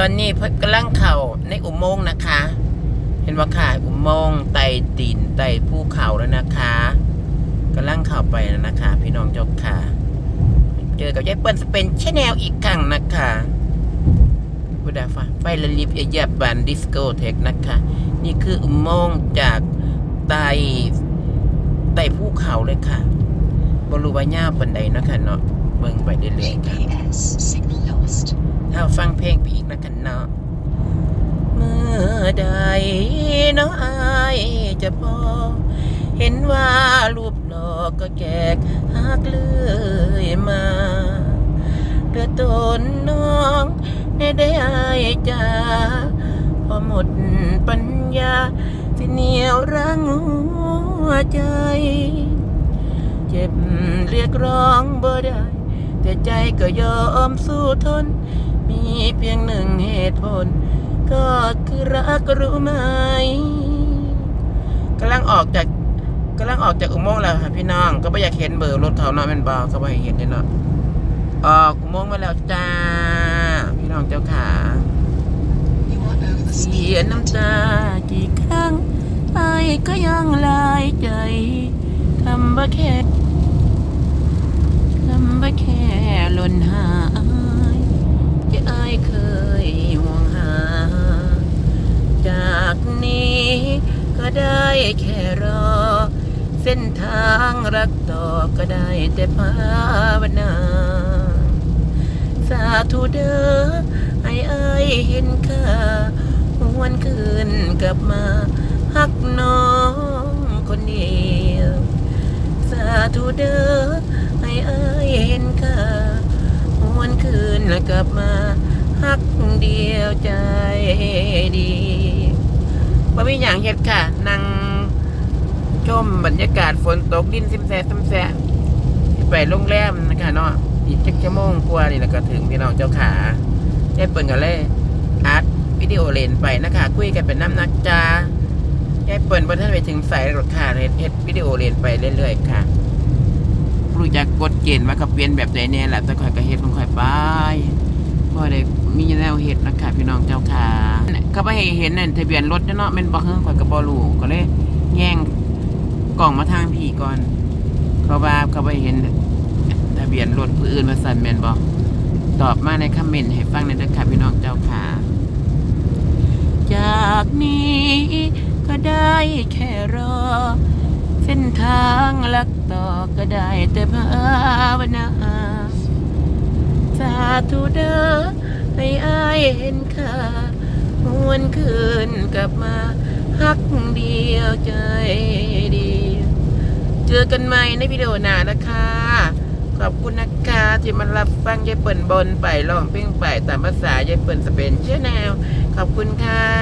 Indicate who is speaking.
Speaker 1: ตอนนี้เพิ่นกำลังเข่าในอุโมงค์นะคะ เห็นว่าค่ะอุโมงค์ไต่ตีนไต่ภูเขาแล้วนะคะกำลังเข้าไปแล้วนะคะ พี่น้องเจ้าค่ะ เจอกับยายเปิ้ลสเปนชแนลอีกครั้งนะคะบุดาฟ้าไฟละลิบเอียบบันดิสโกเทคนะคะ นี่คืออุโมงค์จากไต่ไต่ภูเขาเลยค่ะบรูวาย่าวปันใดนะคะเนาะเบิ่งไปเรื่อยๆค่ะ
Speaker 2: GPS signal lost.
Speaker 1: ถ้าฟังเพลงไปอีกนะกันเนาะ เมื่อใดเน้องอายจะพอ เห็นว่ารูปหลอกก็แกกหักเลยมาเดือดตนน้องในได้อายจ้าพอหมดปัญญาสิเหนียวรั้งหัวใจ เจ็บเรียกร้องบ่ได้ แต่ใจก็ยอมสู้ทน มีเพียงหนึ่งเหตุผล ก็คือรักรู้ไหมกำลังออกจากกำลังออกจากอุโมงค์แล้วค่ะพี่น้อง ก็ไม่อยากเห็นเบอร์รถเขาเนาะแม่นบอก็ไม่เห็นเลยเนาะออกอุโมงค์มาแล้วจ้า พี่น้องเจ้าขาเสียน้ำตากี่ครั้งไอ้ก็ยังลายใจทำบ่แค่ทำบ่แค่หล่ นหายที่อายเคยห่วงหา จากนี้ก็ได้แค่รอ เส้นทางรักต่อก็ได้แต่ภาวนา สาธุเด้อให้อ้ยเห็นค่าหวนคืนกลับมาฮักน้องคนเดียว สาธุเด้อให้อ้ยเห็นค่า กลับมาฮักเดียวใจดีบ่มีอย่างเฮ็ดค่ะ นั่งชมบรรยากาศฝนตกดินซิมแซซิมแซไปโรงแรมนะคะเนาะอีกจักชั่วโมงกว่านี่แล้วก็ถึงพี่น้องเจ้าขาได้เปิดกันเลยอัดวิดีโอเลนไปนะคะ คุยกันเป็นน้ำนักจ้ายายเปิดบนท่านไปถึงสายรถค่ะเฮ็ดวิดีโอเลนไปเรื่อยๆค่ะรู้จักกฎเกณฑ์ว่าเขาเปลี่ยนแบบใดแน่แหละแต่ค่อยก็เฮ็ดของค่อยไป พอได้มีแนวเฮ็ดนะคะพี่น้องเจ้าขาเขาไปเห็นนั่นทะเบียนรถเนาะแม่นบ่เฮิงข่อยก็บ่รู้ก็เลยแย่งกล่องมาทางพีก่อน เขาว่าเขาไปเห็นทะเบียนรถผู้อื่นมาสั่นแมนบอกตอบมาในคอมเมนต์ให้ฟังในเด้อค่ะพี่น้องเจ้าค่ะ จากนี้ก็ได้แค่รอเส้นทางลักต่อก็ได้แต่ภาวนา สาธุเด้อให้อายเห็นค่าหวนคืนกลับมาฮักเดียวใจดี เจอกันใหม่ในวิดีโอหน้านะคะ ขอบคุณนะคะที่มารับฟังยายเปิ่นบนไปร้องเพลงไปตามภาษายายเปิ่นสเปนเชนแนว ขอบคุณค่ะ